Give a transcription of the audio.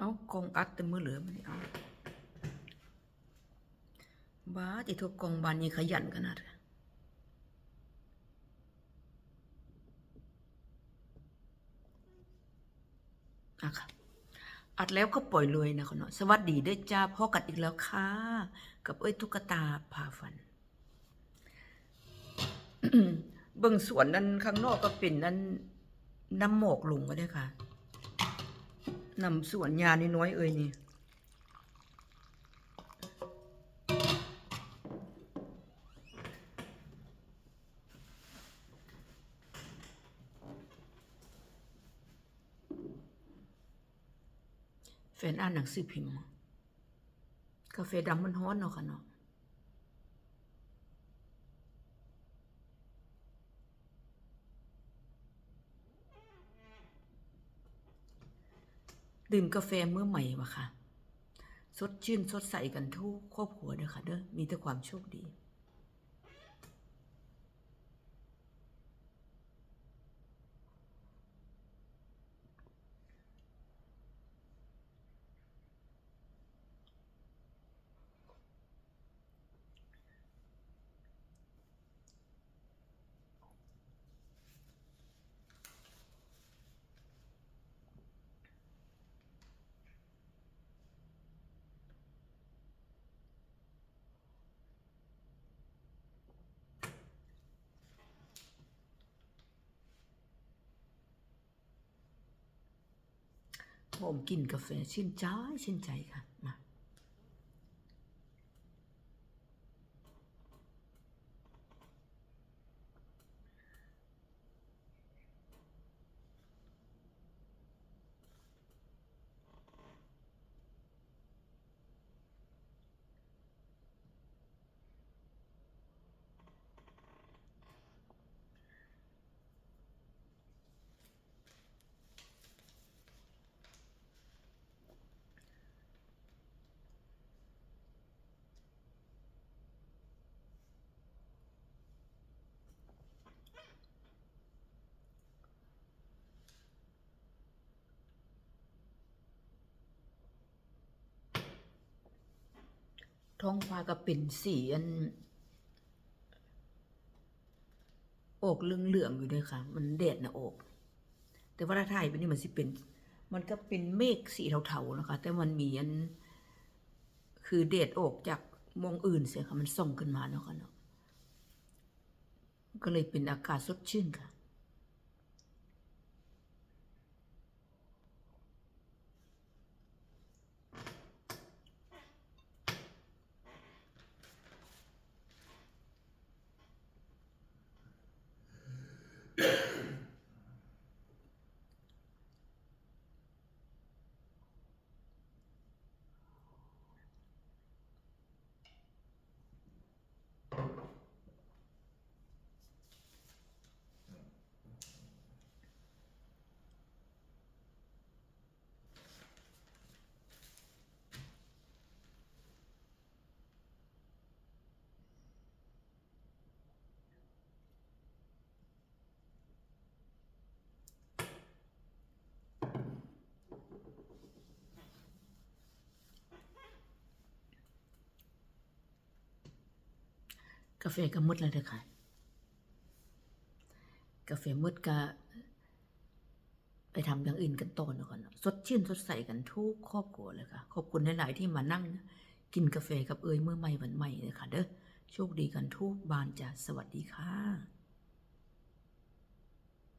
เอากองอัดแต่มือเหลือมันเอาบ้าที่ทุกกองบานนี้ขยันขนาดนั้นอะค่ะอัดแล้วก็ปล่อยเลยนะคะเนาะสวัสดีด้วยจ้าพ่อกัดอีกแล้วค่ะ กับเอ้ยตุ๊กตาพาฟัน เบิ่งสวนนั้นข้างนอกก็เป็นนั้นน้ำหมอกลงก็ได้ค่ะ นำส่วนยานี่น้อยเอ้ยนี่แฟนอ่านหนังสือพิมพ์กาแฟดำมันฮ้อนเนาะค่ะเนาะ ดื่มกาแฟเมื่อใหม่วะค่ะ สดชื่นสดใสกันทุกครอบครัวเด้อค่ะเด้อมีแต่ความโชคดี ผมกินกาแฟชื่นใจชื่นใจค่ะมา ท้องฟ้าก็เป็นสีอันอกเหลืองๆอยู่ด้วยค่ะ มันแดดนะอก แต่ว่าถ้าถ่ายไปนี่มันสิเป็น มันก็เป็นเมฆสีเทาๆนะคะ แต่มันมีอัน คือแดดออกจากมองอื่นเสียค่ะ มันส่องขึ้นมาเนาะค่ะเนาะ ก็เลยเป็นอากาศสดชื่นค่ะ กาแฟก็มดแล้วเด้อค่ะ กาแฟมดก็ไปทำอย่างอื่นกันต่อเนะก่อนสดชื่นสดใสกันทุกครอบครัวเลยค่ะ ขอบคุณหลาย ๆ ที่มานั่ง กินกาแฟกับเอยเมื่อใหม่วันใหม่เลยค่ะ เด้อ โชคดีกันทุกบานจ้ะ สวัสดีค่ะ